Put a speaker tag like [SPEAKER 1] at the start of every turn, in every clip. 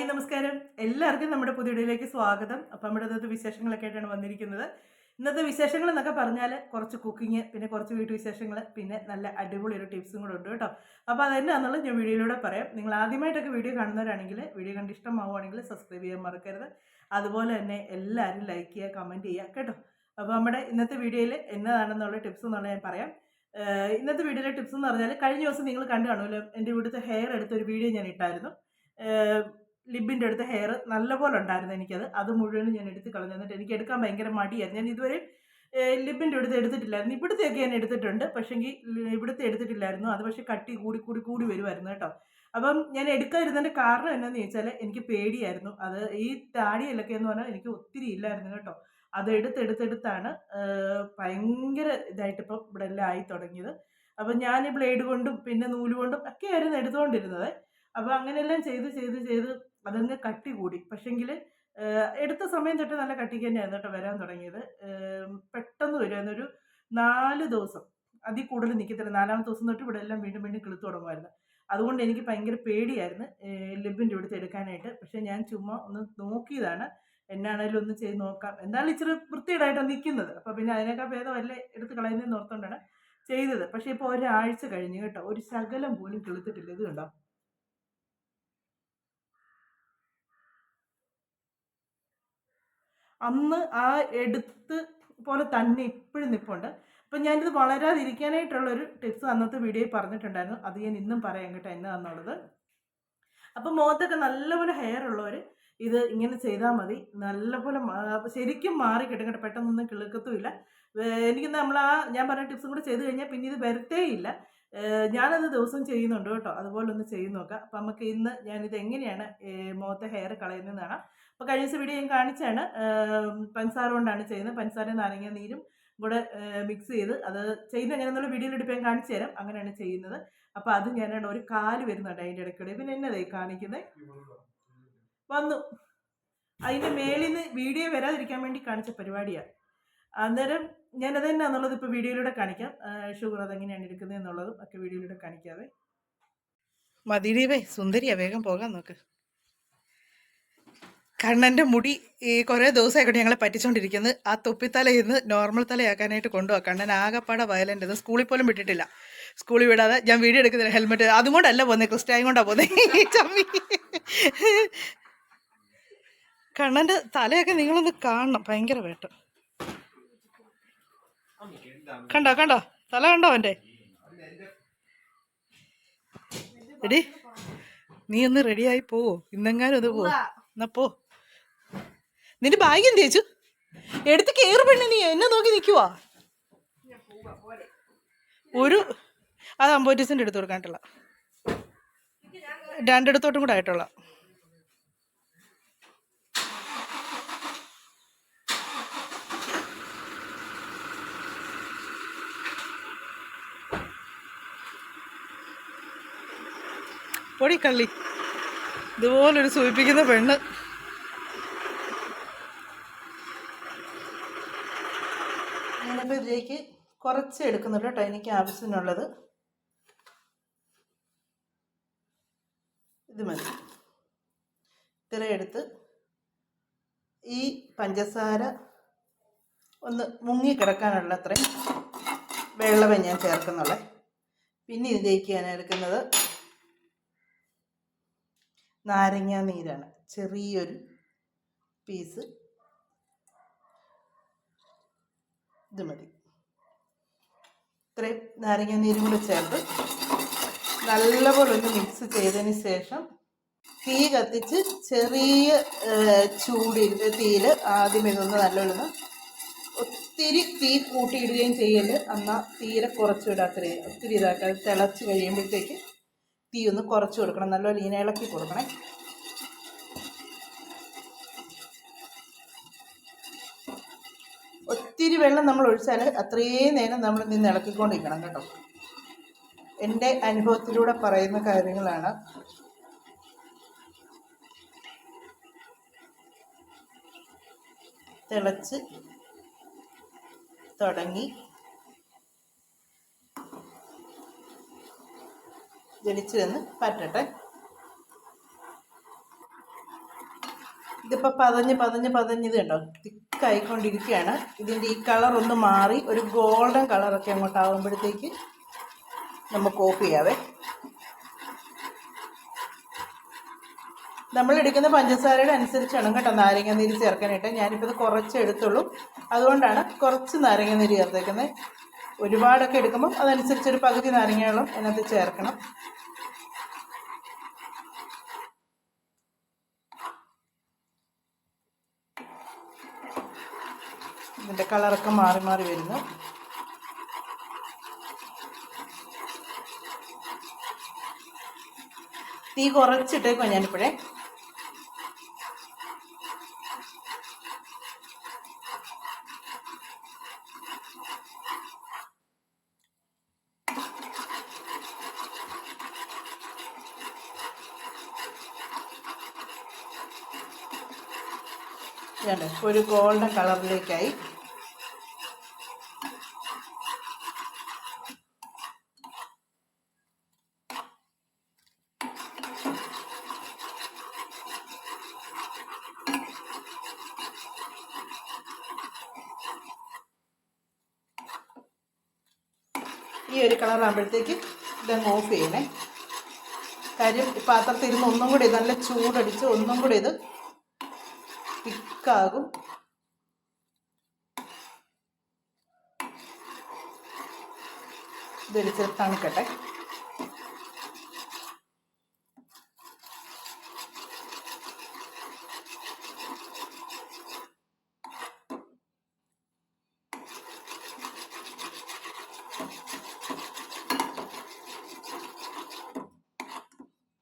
[SPEAKER 1] Hi നമസ്കാരം. എല്ലാവർക്കും നമ്മുടെ പുതിയ വീഡിയോയിലേക്ക് സ്വാഗതം. അപ്പം നമ്മുടെ ഇന്നത്തെ വിശേഷങ്ങളൊക്കെ ആയിട്ടാണ് വന്നിരിക്കുന്നത്. ഇന്നത്തെ വിശേഷങ്ങൾ എന്നൊക്കെ പറഞ്ഞാൽ കുറച്ച് കുക്കിങ് പിന്നെ കുറച്ച് വീട്ടു വിശേഷങ്ങൾ പിന്നെ നല്ല അടിപൊളി ഒരു ടിപ്സും കൂടെ ഉണ്ട് കേട്ടോ. അപ്പോൾ അതെന്നാന്നുള്ളത് ഞാൻ വീഡിയോയിലൂടെ പറയാം. നിങ്ങൾ ആദ്യമായിട്ടൊക്കെ വീഡിയോ കാണുന്നവരാണെങ്കിൽ വീഡിയോ കണ്ട് ഇഷ്ടമാവുകയാണെങ്കിൽ സബ്സ്ക്രൈബ് ചെയ്യാൻ മറക്കരുത്. അതുപോലെ തന്നെ എല്ലാവരും ലൈക്ക് ചെയ്യുക കമന്റ് ചെയ്യുക കേട്ടോ. അപ്പോൾ നമ്മുടെ ഇന്നത്തെ വീഡിയോയിൽ എന്നതാണെന്നുള്ള ടിപ്സ് എന്നുള്ളത് ഞാൻ പറയാം. ഇന്നത്തെ വീഡിയോയിലെ ടിപ്സ് എന്ന് പറഞ്ഞാൽ കഴിഞ്ഞ ദിവസം നിങ്ങൾ കണ്ടു കാണുമല്ലോ എന്റെ ഇവിടുത്തെ ഹെയർ എടുത്ത ഒരു വീഡിയോ ഞാൻ ഇട്ടായിരുന്നു. ലിബിന്റെ അടുത്ത് ഹെയർ നല്ലപോലെ ഉണ്ടായിരുന്നു എനിക്കത്. അത് മുഴുവനും ഞാൻ എടുത്ത് കളഞ്ഞു. എന്നിട്ട് എനിക്ക് എടുക്കാൻ ഭയങ്കര മടിയായിരുന്നു. ഞാൻ ഇതുവരെ ലിബിന്റെ അടുത്ത് എടുത്തിട്ടില്ലായിരുന്നു. ഇവിടുത്തെയൊക്കെ ഞാൻ എടുത്തിട്ടുണ്ട്. പക്ഷേങ്കിൽ ഇവിടുത്തെ എടുത്തിട്ടില്ലായിരുന്നു. അത് പക്ഷേ കട്ടി കൂടി കൂടി കൂടി വരുമായിരുന്നു കേട്ടോ. അപ്പം ഞാൻ എടുക്കാതിരുന്നതിന്റെ കാരണം എന്താണെന്ന് ചോദിച്ചാൽ എനിക്ക് പേടിയായിരുന്നു. അത് ഈ താടിയിലൊക്കെ എന്ന് പറഞ്ഞാൽ എനിക്ക് ഒത്തിരി ഇല്ലായിരുന്നു കേട്ടോ. അത് എടുത്തെടുത്തെടുത്താണ് ഭയങ്കര ഇതായിട്ട് ഇപ്പം ഇവിടെ എല്ലാം ആയി തുടങ്ങിയത്. അപ്പം ഞാൻ ബ്ലേഡ് കൊണ്ടും പിന്നെ നൂൽ കൊണ്ടും ഒക്കെ ആയിരുന്നു എടുത്തുകൊണ്ടിരുന്നത്. അപ്പോൾ അങ്ങനെയെല്ലാം ചെയ്ത് ചെയ്ത് ചെയ്ത് അതങ്ങ് കട്ടി കൂടി പക്ഷെങ്കിൽ എടുത്ത സമയം തൊട്ട് നല്ല കട്ടിക്ക് തന്നെയായിരുന്നു കേട്ടോ വരാൻ തുടങ്ങിയത്. പെട്ടെന്ന് വരുമായിരുന്നു ഒരു നാല് ദിവസം. അതിൽ കൂടുതൽ നിൽക്കത്തില്ല നാലാമത്തെ ദിവസം തൊട്ട് ഇവിടെ എല്ലാം വീണ്ടും വീണ്ടും കിളുത്തു തുടങ്ങുമായിരുന്നു. അതുകൊണ്ട് എനിക്ക് ഭയങ്കര പേടിയായിരുന്നു ലിബിന്റെ ഇവിടുത്തെ എടുക്കാനായിട്ട്. പക്ഷെ ഞാൻ ചുമ്മാ ഒന്ന് നോക്കിയതാണ്. എന്നാണേലും ഒന്ന് ചെയ്ത് നോക്കാം. എന്നാലും ഇച്ചിരി വൃത്തിയിടായിട്ടാണ് നിൽക്കുന്നത് അപ്പോൾ പിന്നെ അതിനേക്കാൾ ഭേദം വല്ല എടുത്ത് കളയുന്നതെന്ന് ഓർത്തുകൊണ്ടാണ് ചെയ്തത്. പക്ഷേ ഇപ്പോൾ ഒരാഴ്ച കഴിഞ്ഞ് കേട്ടോ. ഒരു ശകലം പോലും കിളുത്തിട്ടില്ല. ഇത് കണ്ടോ? അന്ന് ആ എടുത്ത് പോലെ തന്നെ ഇപ്പോഴും നിൽപ്പുണ്ട് അപ്പം ഞാനിത് വളരാതിരിക്കാനായിട്ടുള്ളൊരു ടിപ്സ് അന്നത്തെ വീഡിയോയിൽ പറഞ്ഞിട്ടുണ്ടായിരുന്നു. അത് ഞാൻ ഇന്നും പറയാം കേട്ടോ എന്നാന്നുള്ളത്. അപ്പം മുഖത്തൊക്കെ നല്ലപോലെ ഹെയർ ഉള്ളവർ ഇത് ഇങ്ങനെ ചെയ്താൽ മതി. നല്ലപോലെ ശരിക്കും മാറി കിട്ടും കേട്ടോ. പെട്ടെന്നൊന്നും കിളുക്കത്തുമില്ല. എനിക്ക് നമ്മൾ ആ ഞാൻ പറഞ്ഞ ടിപ്സും കൂടെ ചെയ്ത് കഴിഞ്ഞാൽ പിന്നെ ഇത് വരത്തേ ഇല്ല ഏഹ് ഞാനത് ദിവസം ചെയ്യുന്നുണ്ട് കേട്ടോ. അതുപോലെ ഒന്ന് ചെയ്ത് നോക്കാം. അപ്പം നമുക്ക് ഇന്ന് ഞാനിത് എങ്ങനെയാണ് മുഖത്തെ ഹെയർ കളയുന്നത് കാണാം. അപ്പോൾ കഴിഞ്ഞ ദിവസം വീഡിയോ ഞാൻ കാണിച്ചാണ് പഞ്ചസാര കൊണ്ടാണ് ചെയ്യുന്നത്. പഞ്ചസാര നാരങ്ങ നീരും കൂടെ മിക്സ് ചെയ്ത് അത് ചെയ്യുന്ന എങ്ങനെയെന്നുള്ള വീഡിയോയിൽ എടുപ്പ് ഞാൻ കാണിച്ചു തരാം. അങ്ങനെയാണ് ചെയ്യുന്നത്. അപ്പോൾ അത് ഞാനാണ് ഒരു കാൽ വരുന്നുണ്ട് അതിന്റെ ഇടയ്ക്കൂടെ. പിന്നെ എന്നതായി കാണിക്കുന്നത് വന്നു. അതിന്റെ മേളിൽ നിന്ന് വീഡിയോ വരാതിരിക്കാൻ വേണ്ടി കാണിച്ച പരിപാടിയാണ് അന്നേരം ഞാനത് തന്നെ എന്നുള്ളത് ഇപ്പോൾ വീഡിയോയിലൂടെ കാണിക്കാം. ഷുഗർ അതെങ്ങനെയാണ് എടുക്കുന്നത് എന്നുള്ളതും ഒക്കെ വീഡിയോയിലൂടെ കാണിക്കാവേ. മതിടീവേ സുന്ദരിയാ വേഗം പോകാൻ നോക്ക്. കണ്ണന്റെ മുടി ഈ കുറേ ദിവസമായിക്കോട്ടെ ഞങ്ങളെ പറ്റിച്ചുകൊണ്ടിരിക്കുന്നത് ആ തൊപ്പിത്തലയിൽ നിന്ന് നോർമൽ തലയാക്കാനായിട്ട് കൊണ്ടുപോകാം കണ്ണൻ ആകപ്പാടെ വയലന്റ് ഇത് സ്കൂളിൽ പോലും വിട്ടിട്ടില്ല. സ്കൂളിൽ വിടാതെ ഞാൻ വീഡിയോ എടുക്കുന്നില്ല. ഹെൽമെറ്റ് അതും കൊണ്ടല്ല പോകുന്നത് ക്രിസ്റ്റായും കൊണ്ടാണ് പോകുന്നത് ചമ്മി. കണ്ണന്റെ തലയൊക്കെ നിങ്ങളൊന്ന് കാണണം. ഭയങ്കര വേട്ടം. കണ്ടോ കണ്ടോ? തല കണ്ടോ അവന്റെ? എടി നീ ഒന്ന് റെഡിയായി പോവോ ഇന്നെങ്ങാനും ഒന്ന് പോവോ എന്നാ പോ. നിന്റെ ബാഗ് എന്ത് ചേച്ചു? എടുത്ത് കയറി പെണ്ണി നീ. എന്നെ നോക്കി നിൽക്കുവാ ഒരു അത് അമ്പത് സെന്റ് എടുത്ത് കൊടുക്കാനായിട്ടുള്ള. രണ്ടിടത്തോട്ടും കൂടെ ആയിട്ടുള്ള. പൊടി കള്ളി. ഇതുപോലൊരു സൂചിപ്പിക്കുന്ന പെണ്ണ്. ഞാനിപ്പോൾ ഇതിലേക്ക് കുറച്ച് എടുക്കുന്നുണ്ട് കേട്ടോ എനിക്ക് ആവശ്യത്തിനുള്ളത്. ഇത് മതി. ഇത്ര എടുത്ത് ഈ പഞ്ചസാര ഒന്ന് മുങ്ങി കിടക്കാനുള്ള അത്രയും വെള്ളമേ ഞാൻ ചേർക്കുന്നുള്ളേ. പിന്നെ ഇതിലേക്ക് ഞാൻ എടുക്കുന്നത് നാരങ്ങ നീരാണ്. ചെറിയൊരു പീസ്. ഇത് മതി. ഇത്രയും നാരങ്ങ നീരും കൂടെ ചേർത്ത് നല്ലപോലെ ഒന്ന് മിക്സ് ചെയ്തതിന് ശേഷം തീ കത്തിച്ച് ചെറിയ ചൂടിൽ തീയിൽ ആദ്യം ഇതൊന്ന് നല്ലോണം ഒത്തിരി തീ കൂട്ടിയിടുകയും ചെയ്യൽ എന്നാൽ തീരെ കുറച്ച് വിടാത്ത ഒത്തിരി ഇതാക്കാതെ തിളച്ച് കഴിയുമ്പോഴത്തേക്ക് തീ ഒന്ന് കുറച്ച് കൊടുക്കണം. നല്ലപോലെ ഇങ്ങനെ ഇളക്കി കൊടുക്കണേ. ഒത്തിരി വെള്ളം നമ്മൾ ഒഴിച്ചാൽ അത്രയും നേരം നമ്മൾ നിന്ന് ഇളക്കിക്കൊണ്ടിരിക്കണം കേട്ടോ. എന്റെ അനുഭവത്തിലൂടെ പറയുന്ന കാര്യങ്ങളാണ്. തിളച്ച് തുടങ്ങി. ജനിച്ചു നിന്ന് പറ്റട്ടെ. ഇതിപ്പോൾ പതഞ്ഞ് പതഞ്ഞ് പതഞ്ഞ് ഇത് കണ്ടോ? തിക്കായിക്കൊണ്ടിരിക്കുകയാണ്. ഇതിന്റെ ഈ കളർ ഒന്ന് മാറി ഒരു ഗോൾഡൻ കളറൊക്കെ അങ്ങോട്ടാവുമ്പോഴത്തേക്ക് നമുക്ക് ഓഫ് ചെയ്യാവേ. നമ്മൾ എടുക്കുന്ന പഞ്ചസാരയുടെ അനുസരിച്ചാണ് കേട്ടോ നാരങ്ങ നീര് ചേർക്കാനായിട്ട്. ഞാനിപ്പോൾ ഇത് കുറച്ച് എടുത്തുള്ളൂ. അതുകൊണ്ടാണ് കുറച്ച് നാരങ്ങ നീര് ചേർത്തേക്കുന്നത്. ഒരുപാടൊക്കെ എടുക്കുമ്പോൾ അതനുസരിച്ച് ഒരു പകുതി നാരങ്ങയോളം അതിനകത്ത് ചേർക്കണം. ഇതിന്റെ കളറൊക്കെ മാറി മാറി വരുന്നു. തീ കുറച്ചിട്ടേക്കോ ഞാനിപ്പോഴേ? ഇതുണ്ട് ഒരു ഗോൾഡൻ കളറിലേക്കായി ഈ ഒരു കളർ ആകുമ്പോഴത്തേക്ക് ഇതങ്ങ് ഓഫ് ചെയ്യണേ. കാര്യം പാത്രത്തിൽ ഇരുന്ന് ഒന്നും കൂടി നല്ല ചൂടടിച്ച് ഒന്നും കൂടി ഇത് തിക്കാകും ഇതൊരു തണുക്കട്ടെ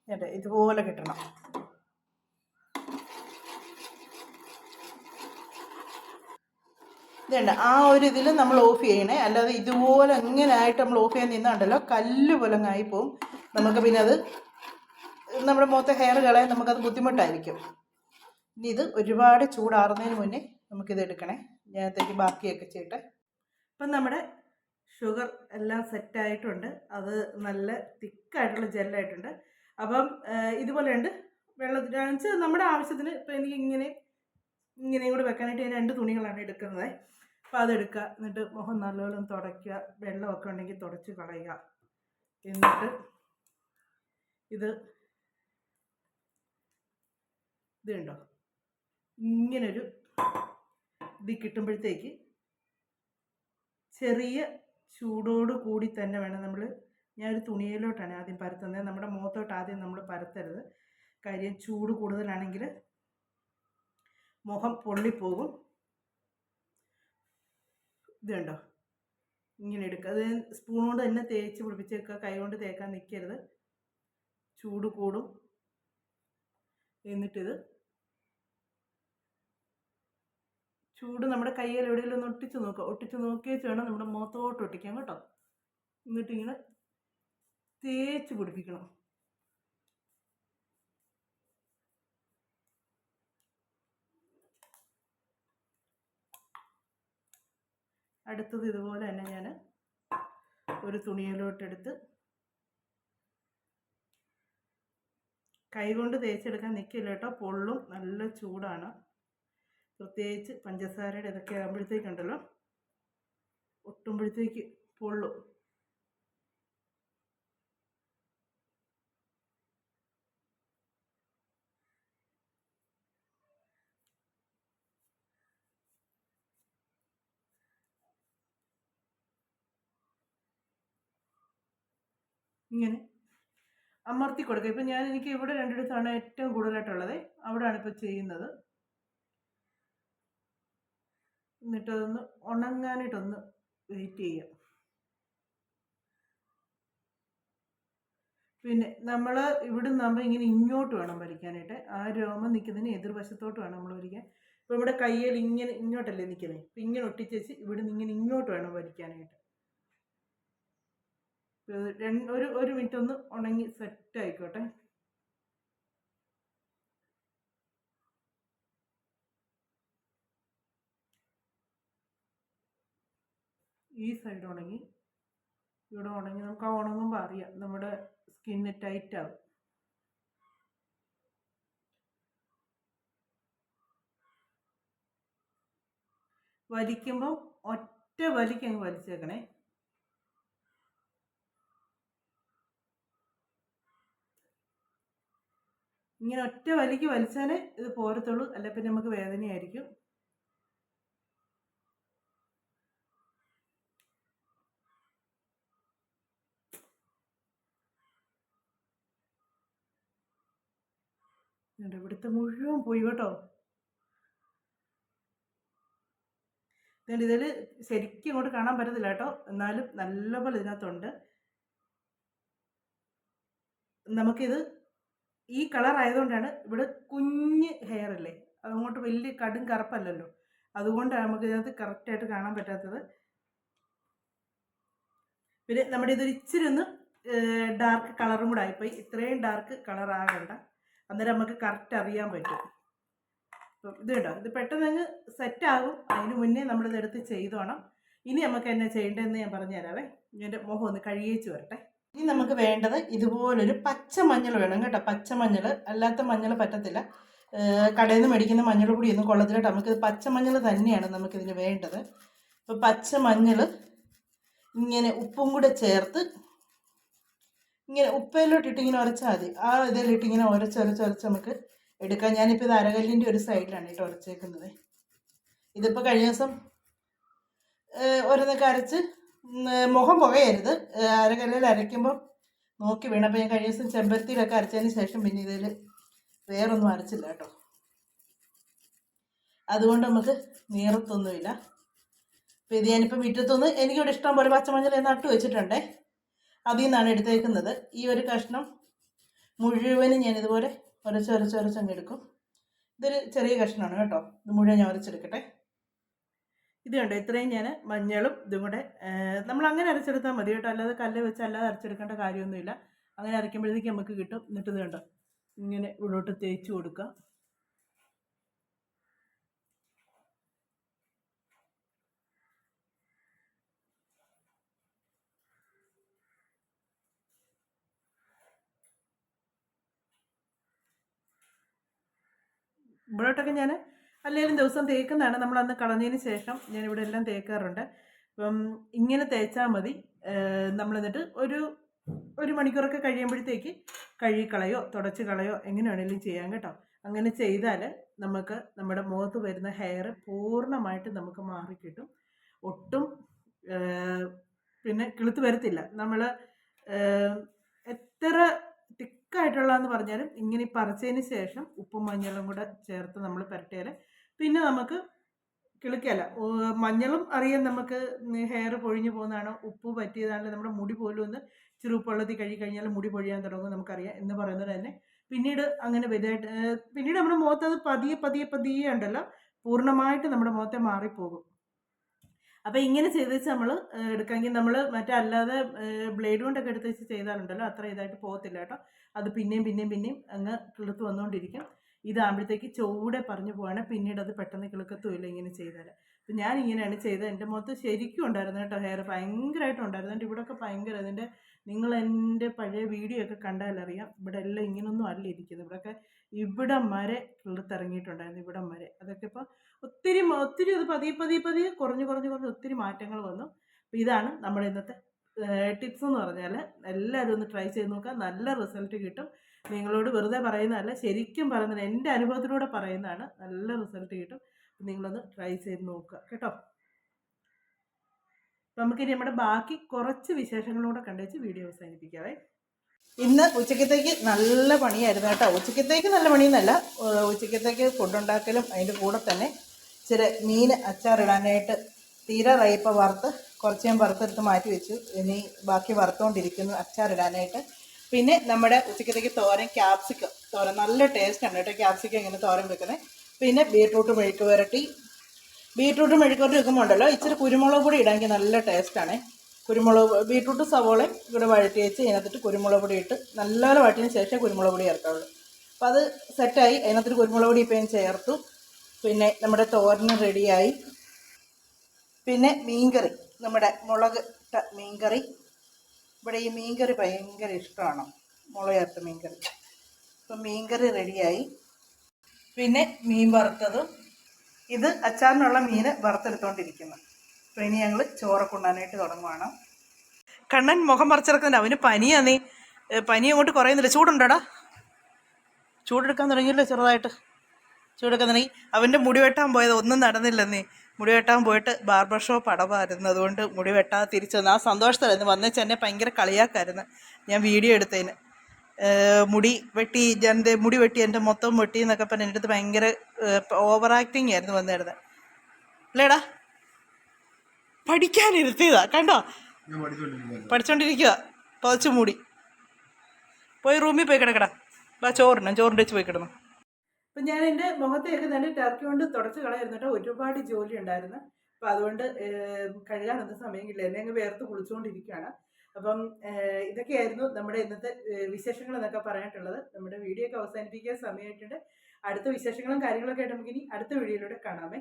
[SPEAKER 1] അതെ ഇതുപോലെ കിട്ടണം ഇതുണ്ട്. ആ ഒരു ഇതിൽ നമ്മൾ ഓഫ് ചെയ്യണേ. അല്ലാതെ ഇതുപോലെ ഇങ്ങനെയായിട്ട് നമ്മൾ ഓഫ് ചെയ്യാൻ നിന്നുണ്ടല്ലോ കല്ല് പുലങ്ങായി പോവും. നമുക്ക് പിന്നെ അത് നമ്മുടെ മുഖത്തെ ഹെയർ കളയാൻ നമുക്കത് ബുദ്ധിമുട്ടായിരിക്കും. ഇനി ഇത് ഒരുപാട് ചൂടാറുന്നതിന് മുന്നേ നമുക്കിത് എടുക്കണേ. ഞാനത്തേക്ക് ബാക്കിയൊക്കെ ചെയ്യട്ടെ. ഇപ്പം നമ്മുടെ ഷുഗർ എല്ലാം സെറ്റായിട്ടുണ്ട് അത് നല്ല തിക്കായിട്ടുള്ള ജെല്ലായിട്ടുണ്ട് അപ്പം ഇതുപോലെയുണ്ട്. വെള്ളത്തിൽ നമ്മുടെ ആവശ്യത്തിന് ഇപ്പം എനിക്ക് ഇങ്ങനെ ഇങ്ങനെയും കൂടി വെക്കാനായിട്ട് ഞാൻ രണ്ട് തുണികളാണ് എടുക്കുന്നത്. അപ്പോൾ അതെടുക്കുക എന്നിട്ട് മുഖം നല്ലോണം തുടയ്ക്കുക. വെള്ളമൊക്കെ ഉണ്ടെങ്കിൽ തുടച്ച് കളയുക. എന്നിട്ട് ഇത് ഇത് ഇങ്ങനൊരു ഇത് കിട്ടുമ്പോഴത്തേക്ക് ചെറിയ ചൂടോട് കൂടി തന്നെ വേണം നമ്മൾ ഞാനൊരു തുണിയിലോട്ടാണ് ആദ്യം പരത്തുന്നത്. നമ്മുടെ മുഖത്തോട്ട് ആദ്യം നമ്മൾ പരത്തരുത്. കാര്യം ചൂട് കൂടുതലാണെങ്കിൽ മുഖം പൊള്ളിപ്പോകും. ഇത് കണ്ടോ? ഇങ്ങനെ എടുക്കുക. അത് സ്പൂൺ കൊണ്ട് തന്നെ തേച്ച് പിടിപ്പിച്ച് വെക്കുക കൈ കൊണ്ട് തേക്കാൻ നിൽക്കരുത് ചൂട് കൂടും. എന്നിട്ടിത് ചൂട് നമ്മുടെ കയ്യിൽ എവിടെയെങ്കിലും ഒന്ന് ഒട്ടിച്ച് നോക്കുക. ഒട്ടിച്ച് നോക്കിയേച്ച് വേണം നമ്മുടെ മുഖത്തോട്ട് ഒട്ടിക്കാൻ കേട്ടോ. എന്നിട്ടിങ്ങനെ തേച്ച് പിടിപ്പിക്കണം. അടുത്തത് ഇതുപോലെ തന്നെ ഞാൻ ഒരു തുണിയിലോട്ടെടുത്ത് കൈകൊണ്ട് തേച്ചെടുക്കാൻ നിൽക്കില്ല കേട്ടോ. പൊള്ളും നല്ല ചൂടാണ്. പ്രത്യേകിച്ച് പഞ്ചസാരയുടെ ഇതൊക്കെ ആകുമ്പോഴത്തേക്കുണ്ടല്ലോ. ഒട്ടുമ്പോഴത്തേക്ക് പൊള്ളും. ഇങ്ങനെ അമർത്തി കൊടുക്കുക. ഇപ്പം ഞാൻ എനിക്ക് ഇവിടെ രണ്ടിടത്താണ് ഏറ്റവും കൂടുതലായിട്ടുള്ളത്. അവിടെയാണ് ഇപ്പോൾ ചെയ്യുന്നത്. എന്നിട്ട് അതൊന്ന് ഉണങ്ങാനായിട്ടൊന്ന് വെയിറ്റ് ചെയ്യാം. പിന്നെ നമ്മൾ ഇവിടെ നമ്മൾ ഇങ്ങനെ ഇങ്ങോട്ട് വേണം വലിക്കാനായിട്ട് ആ രോമം നിൽക്കുന്നതിന് എതിർവശത്തോട്ട് വേണം നമ്മൾ വലിക്കാൻ ഇപ്പോൾ ഇവിടെ കയ്യിൽ ഇങ്ങനെ ഇങ്ങോട്ടല്ലേ നിൽക്കുന്നത് ഇപ്പം ഇങ്ങനെ ഒട്ടിച്ചേച്ച് ഇവിടെ നിന്ന് ഇങ്ങനെ ഇങ്ങോട്ട് വേണം വലിക്കാനായിട്ട് ഇത് ഒരു ഒരു മിനിറ്റ് ഒന്ന് ഉണങ്ങി സെറ്റ് ആയിക്കോട്ടെ. ഈ സൈഡ് ഉണങ്ങി. ഇവിടെ ഉണങ്ങി നമുക്ക് ആ ഉണങ്ങുമ്പോൾ അറിയാം. നമ്മുടെ സ്കിന്ന് ടൈറ്റ് ആവും. വലിക്കുമ്പം ഒറ്റ വലിക്കങ്ങ് വലിച്ചേക്കണേ. ഇങ്ങനെ ഒറ്റ വലിക്ക് വലിച്ചാലേ ഇത് പോരത്തുള്ളൂ. അല്ലെ പിന്നെ നമുക്ക് വേദനയായിരിക്കും. ഇവിടുത്തെ മുഴുവൻ പോയി കേട്ടോ. ഇതിൽ ശരിക്കും ഇങ്ങോട്ട് കാണാൻ പറ്റത്തില്ല കേട്ടോ. എന്നാലും നല്ലപോലെ ഇതിനകത്തുണ്ട്. നമുക്കിത് ഈ കളർ ആയതുകൊണ്ടാണ് ഇവിടെ കുഞ്ഞ് ഹെയർ അല്ലേ അതങ്ങോട്ട് വലിയ കടും കറുപ്പല്ലല്ലോ. അതുകൊണ്ടാണ് നമുക്ക് ഇതിനകത്ത് കറക്റ്റായിട്ട് കാണാൻ പറ്റാത്തത്. പിന്നെ നമ്മുടെ ഇതൊരു ഇച്ചിരി ഒന്ന് ഡാർക്ക് കളറും കൂടെ ആയിപ്പോയി. ഇത്രയും ഡാർക്ക് കളർ ആകണ്ട. അന്നേരം നമുക്ക് കറക്റ്റ് അറിയാൻ പറ്റും. അപ്പം ഇത് കേട്ടോ ഇത് പെട്ടെന്ന് അങ്ങ് സെറ്റ് ആകും. അതിന് മുന്നേ നമ്മളിതെടുത്ത് ചെയ്തോണം. ഇനി നമുക്ക് എന്നെ ചെയ്യേണ്ടതെന്ന് ഞാൻ പറഞ്ഞുതരാവേ. എന്റെ മുഖം ഒന്ന് കഴിയേച്ച് വരട്ടെ. ഇനി നമുക്ക് വേണ്ടത് ഇതുപോലൊരു പച്ച മഞ്ഞൾ വേണം കേട്ടോ. പച്ച മഞ്ഞൾ. അല്ലാത്ത മഞ്ഞൾ പറ്റത്തില്ല. കടയിൽ നിന്ന് മേടിക്കുന്ന മഞ്ഞൾ പൊടിയൊന്നും കൊള്ളത്തില്ല കേട്ടോ. നമുക്കിത് പച്ച മഞ്ഞൾ തന്നെയാണ് നമുക്കിതിന് വേണ്ടത്. അപ്പോൾ പച്ച മഞ്ഞൾ ഇങ്ങനെ ഉപ്പും കൂടെ ചേർത്ത് ഇങ്ങനെ ഉപ്പയിലോട്ടിട്ട് ഇങ്ങനെ ഉരച്ചാൽ മതി. ആ ഇതിലിട്ട് ഇങ്ങനെ ഉരച്ച് ഉരച്ച് ഉരച്ച് നമുക്ക് എടുക്കാം. ഞാനിപ്പോൾ ഇത് അരകല്ലിന്റെ ഒരു സൈഡിലാണ് കേട്ടോ ഉരച്ചേക്കുന്നത് ഇതിപ്പോൾ കഴിഞ്ഞ ദിവസം ഓരോന്നൊക്കെ അരച്ച് മുഖം പുകയരുത്. അരകല്ലിൽ അരയ്ക്കുമ്പോൾ നോക്കി വീണം. അപ്പോൾ ഞാൻ കഴിഞ്ഞ ദിവസം ചെമ്പരത്തിയിലൊക്കെ അരച്ചതിന് ശേഷം പിന്നെ ഇതിൽ വേറൊന്നും അരച്ചില്ല കേട്ടോ. അതുകൊണ്ട് നമുക്ക് നീറത്തൊന്നുമില്ല. അപ്പോൾ ഇത് ഞാനിപ്പോൾ മുറ്റത്തുനിന്ന് എനിക്കിവിടെ ഇഷ്ടം പോലെ പച്ചമഞ്ഞൾ നട്ടു വെച്ചിട്ടുണ്ടേ. അതിൽ നിന്നാണ് എടുത്തേക്കുന്നത്. ഈ ഒരു കഷ്ണം മുഴുവനും ഞാൻ ഇതുപോലെ ഉരച്ച് ഉരച്ച് ഉരച്ചങ്ങ് എടുക്കും. ഇതൊരു ചെറിയ കഷ്ണമാണ് കേട്ടോ. ഇത് മുഴുവൻ ഞാൻ ഉരച്ചെടുക്കട്ടെ ഇത് കണ്ടോ? ഇത്രയും ഞാൻ മഞ്ഞളും ഇതും കൂടെ നമ്മൾ അങ്ങനെ അരച്ചെടുത്താൽ മതി കേട്ടോ. അല്ലാതെ കല്ല് വെച്ച് അല്ലാതെ അരച്ചെടുക്കേണ്ട കാര്യമൊന്നുമില്ല. അങ്ങനെ അരയ്ക്കുമ്പോഴത്തേക്ക് നമുക്ക് കിട്ടും. എന്നിട്ട് ഇത് കണ്ടോ? ഇങ്ങനെ ഉള്ളോട്ട് തേച്ച് കൊടുക്കുക. ഇവിടോട്ടൊക്കെ ഞാൻ അല്ലെങ്കിലും ദിവസം തേക്കുന്നതാണ്. നമ്മൾ അന്ന് കളഞ്ഞതിന് ശേഷം ഞാൻ ഇവിടെ എല്ലാം തേക്കാറുണ്ട്. അപ്പം ഇങ്ങനെ തേച്ചാൽ മതി. നമ്മൾ എന്നിട്ട് ഒരു ഒരു മണിക്കൂറൊക്കെ കഴിയുമ്പോഴത്തേക്ക് കഴുകിക്കളയോ കളയോ തുടച്ച് കളയോ എങ്ങനെ വേണമെങ്കിലും ചെയ്യാം കേട്ടോ. അങ്ങനെ ചെയ്താൽ നമുക്ക് നമ്മുടെ മുഖത്ത് വരുന്ന ഹെയർ പൂർണമായിട്ട് നമുക്ക് മാറിക്കിട്ടും ഒട്ടും പിന്നെ കിളുത്ത് വരത്തില്ല. നമ്മൾ എത്ര തിക്കായിട്ടുള്ളതെന്ന് പറഞ്ഞാലും ഇങ്ങനെ പറിച്ചതിന് ശേഷം ഉപ്പും മഞ്ഞളും കൂടെ ചേർത്ത് നമ്മൾ പുരട്ടിയാൽ പിന്നെ നമുക്ക് കിളിക്കല. മഞ്ഞളും അറിയാം നമുക്ക് ഹെയർ പൊഴിഞ്ഞു പോകുന്നതാണ്. ഉപ്പ് പറ്റിയതാണ് നമ്മുടെ മുടി പോലും ഒന്ന് ഇച്ചിരി ഉപ്പുള്ളത്തിൽ കഴുകി കഴിഞ്ഞാൽ മുടി പൊഴിയാൻ തുടങ്ങും നമുക്കറിയാം എന്ന് പറയുന്നത് തന്നെ. പിന്നീട് അങ്ങനെ വലുതായിട്ട് പിന്നീട് നമ്മുടെ മുഖത്ത് അത് പതിയെ പതിയെ പതിയെ ഉണ്ടല്ലോ. പൂർണമായിട്ട് നമ്മുടെ മുഖത്തെ മാറിപ്പോകും. അപ്പം ഇങ്ങനെ ചെയ്ത് വെച്ച് നമ്മൾ എടുക്കാമെങ്കിൽ നമ്മൾ മറ്റേ അല്ലാതെ ബ്ലേഡ് കൊണ്ടൊക്കെ എടുത്ത് വെച്ച് ചെയ്താലുണ്ടല്ലോ. അത്ര ഇതായിട്ട് പോകത്തില്ല കേട്ടോ. അത് പിന്നെയും പിന്നെയും പിന്നെയും അങ്ങ് കിളുത്ത് വന്നുകൊണ്ടിരിക്കും. ഇതാകുമ്പോഴത്തേക്ക് ചൂടെ പറഞ്ഞു പോവാണ്. പിന്നീട് അത് പെട്ടെന്ന് കിളുക്കത്തുമില്ല ഇങ്ങനെ ചെയ്താൽ അപ്പം ഞാൻ ഇങ്ങനെയാണ് ചെയ്തത്. എന്റെ മുഖത്ത് ശരിക്കും ഉണ്ടായിരുന്നു കേട്ടോ ഹെയർ ഭയങ്കരമായിട്ട് ഉണ്ടായിരുന്നു. എന്റെ ഇവിടെയൊക്കെ ഭയങ്കര അതിന്റെ നിങ്ങൾ എന്റെ പഴയ വീഡിയോ ഒക്കെ കണ്ടാലറിയാം. ഇവിടെ എല്ലാം ഇങ്ങനൊന്നും അല്ല ഇരിക്കുന്നത്. ഇവിടെയൊക്കെ ഇവിടം വരെ കിളുത്തിറങ്ങിയിട്ടുണ്ടായിരുന്നു ഇവിടം വരെ. അതൊക്കെ ഇപ്പോൾ ഒത്തിരി ഒത്തിരി അത് പതിയെ പതിയെ പതിയെ കുറഞ്ഞ് കുറഞ്ഞ് കുറഞ്ഞ് ഒത്തിരി മാറ്റങ്ങൾ വന്നു. അപ്പോൾ ഇതാണ് നമ്മുടെ ഇന്നത്തെ ടിപ്സ് എന്ന് പറഞ്ഞാൽ എല്ലാവരും ഒന്ന് ട്രൈ ചെയ്ത് നോക്കാം നല്ല റിസൾട്ട് കിട്ടും. നിങ്ങളോട് വെറുതെ പറയുന്നതല്ല ശരിക്കും പറയുന്നത് എന്റെ അനുഭവത്തിലൂടെ പറയുന്നതാണ്. നല്ല റിസൾട്ട് കിട്ടും. നിങ്ങളൊന്ന് ട്രൈ ചെയ്ത് നോക്കുക കേട്ടോ? നമുക്കിനി നമ്മുടെ ബാക്കി കുറച്ച് വിശേഷങ്ങളൂടെ കണ്ടുവച്ച് വീഡിയോ അവസാനിപ്പിക്കാവേ. ഇന്ന് ഉച്ചക്കത്തേക്ക് നല്ല പണിയായിരുന്നു കേട്ടോ. ഉച്ചക്കത്തേക്ക് നല്ല പണിയെന്നല്ല ഉച്ചക്കത്തേക്ക് ഫുഡുണ്ടാക്കലും അതിന്റെ കൂടെ തന്നെ ചില മീൻ അച്ചാറിടാനായിട്ട് തീരെ റൈപ്പ വറുത്ത് കുറച്ച് ഞാൻ വറുത്തെടുത്ത് മാറ്റി വെച്ചു ഇനി ബാക്കി വറുത്തുകൊണ്ടിരിക്കുന്നു അച്ചാറിടാനായിട്ട്. പിന്നെ നമ്മുടെ ഉച്ചക്കത്തേക്ക് തോരൻ ക്യാപ്സിക്കം തോരൻ നല്ല ടേസ്റ്റാണ് കേട്ടോ ക്യാപ്സിക്കം ഇങ്ങനെ തോരൻ വെക്കുന്നത് പിന്നെ ബീട്രൂട്ട് മെഴുക്ക് പുരട്ടി. ബീട്രൂട്ട് മെഴുക്ക് പുരട്ടി വെക്കുമ്പോൾ ഉണ്ടല്ലോ ഇച്ചിരി കുരുമുളക് പൊടി ഇടാമെങ്കിൽ നല്ല ടേസ്റ്റാണ് കുരുമുളക് ബീട്രൂട്ട് സവോള ഇവിടെ വഴറ്റി വെച്ച് അതിനകത്തിട്ട് കുരുമുളക് പൊടി ഇട്ട് നല്ലപോലെ വഴറ്റിയതിന് ശേഷം കുരുമുളക് പൊടി ചേർക്കാവുള്ളൂ. അപ്പോൾ അത് സെറ്റായി അതിനകത്തൊരു കുരുമുളക് പൊടി ഇപ്പം ചേർത്തു. പിന്നെ നമ്മുടെ തോരന് റെഡിയായി പിന്നെ മീൻകറി നമ്മുടെ മുളക് മീൻകറി. ഇവിടെ ഈ മീൻകറി ഭയങ്കര ഇഷ്ടമാണ്. മുളയാത്ത മീൻകറി. അപ്പം മീൻകറി റെഡിയായി. പിന്നെ മീൻ വറുത്തതും. ഇത് അച്ചാറിനുള്ള മീന് വറുത്തെടുത്തോണ്ടിരിക്കുന്നു. അപ്പോൾ ഇനി ഞങ്ങൾ ചോറ കൊണ്ടാനായിട്ട് തുടങ്ങുവാണ്. കണ്ണൻ മുഖം മറിച്ചിറക്കുന്നുണ്ട് അവന് പനിയാ നീ പനി അങ്ങോട്ട് കുറയുന്നില്ല. ചൂടുണ്ടോടാ? ചൂടെടുക്കാൻ തുടങ്ങിയില്ലേ ചെറുതായിട്ട്? ചൂടെടുക്കാൻ തുടങ്ങി. അവന്റെ മുടി വെട്ടാൻ പോയത്. ഒന്നും നടന്നില്ലെന്നേ. മുടി വെട്ടാൻ പോയിട്ട് ബാർബർ ഷോപ്പ് അടവായിരുന്നു. അതുകൊണ്ട് മുടി വെട്ടാതെ തിരിച്ചു വന്നു. ആ സന്തോഷത്തിലായിരുന്നു. വന്നേച്ച് എന്നെ ഭയങ്കര കളിയാക്കായിരുന്നു ഞാൻ വീഡിയോ എടുത്തതിന്. മുടി വെട്ടി ഞാൻ മുടി വെട്ടി എന്റെ മൊത്തം വെട്ടി എന്നൊക്കെ പറഞ്ഞ് എന്റെ അടുത്ത് ഭയങ്കര ഓവർ ആക്ടിങ് ആയിരുന്നു വന്നിരുന്നത്. അല്ലേടാ? പഠിക്കാനിരുത്തിയതാ കണ്ടോ? പഠിച്ചോണ്ടിരിക്കുക പതച്ചു മൂടി. പോയി റൂമിൽ പോയി കിടക്കടാ. ബാ ചോറിനും. ചോറിന്റെ വെച്ച് പോയി കിടന്നു. അപ്പം ഞാൻ എന്റെ മുഖത്തെയൊക്കെ തന്നെ ടർക്കി കൊണ്ട് തുടച്ച് കളയായിരുന്നു കേട്ടോ ഒരുപാട് ജോലി ഉണ്ടായിരുന്നു. അപ്പം അതുകൊണ്ട് ഏഹ്, സമയം സമയമില്ല. എന്നെ അങ്ങ് വേർത്ത് കുളിച്ചുകൊണ്ടിരിക്കുകയാണ് അപ്പം ഇതൊക്കെയായിരുന്നു നമ്മുടെ ഇന്നത്തെ വിശേഷങ്ങൾ എന്നൊക്കെ പറയാനുള്ളത് നമ്മുടെ വീഡിയോ ഒക്കെ അവസാനിപ്പിക്കാൻ സമയമായിട്ടുണ്ട്. അടുത്ത വിശേഷങ്ങളും കാര്യങ്ങളൊക്കെ ആയിട്ട് നമുക്കിനി അടുത്ത വീഡിയോയിലൂടെ കാണാമേ.